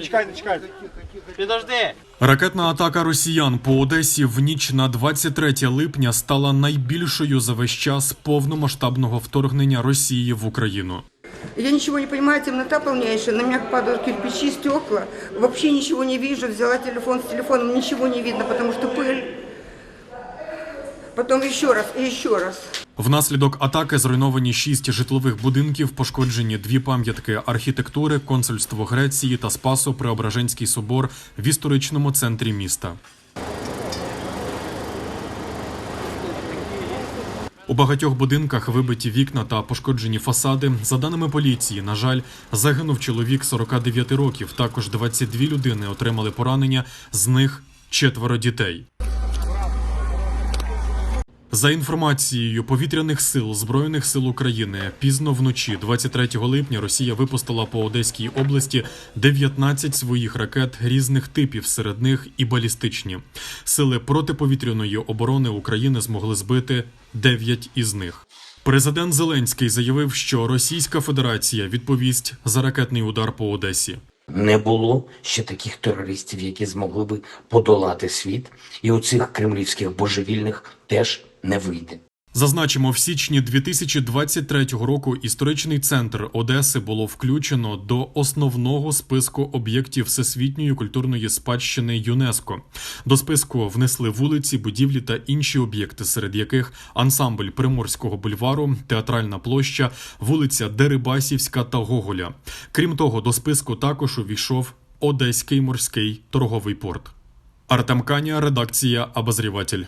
Чекайте, чекайте. Підожди. Ракетна атака росіян по Одесі в ніч на 23 липня стала найбільшою за весь час повномасштабного вторгнення Росії в Україну. Я ничего не понимаю, темнота полнейшая, на меня падают кирпичи, стекла. Вообще ничего не вижу, взяла телефон с телефоном, ничего не видно, потому что пыль. Потом еще раз и еще раз. Внаслідок атаки зруйновані шість житлових будинків, пошкоджені дві пам'ятки архітектури, консульство Греції та Спасо Преображенський собор в історичному центрі міста. У багатьох будинках вибиті вікна та пошкоджені фасади. За даними поліції, на жаль, загинув чоловік 49 років. Також 22 людини отримали поранення, з них четверо дітей. За інформацією повітряних сил Збройних сил України, пізно вночі, 23 липня, Росія випустила по Одеській області 19 своїх ракет різних типів, серед них і балістичні. Сили протиповітряної оборони України змогли збити 9 із них. Президент Зеленський заявив, що Російська Федерація відповість за ракетний удар по Одесі. Не було ще таких терористів, які змогли би подолати світ, і у цих кремлівських божевільних теж не вийде. Зазначимо, в січні 2023 року історичний центр Одеси було включено до основного списку об'єктів всесвітньої культурної спадщини ЮНЕСКО. До списку внесли вулиці, будівлі та інші об'єкти, серед яких ансамбль Приморського бульвару, театральна площа, вулиця Дерибасівська та Гоголя. Крім того, до списку також увійшов Одеський морський торговий порт. Артем Каня, редакція Обозріватель.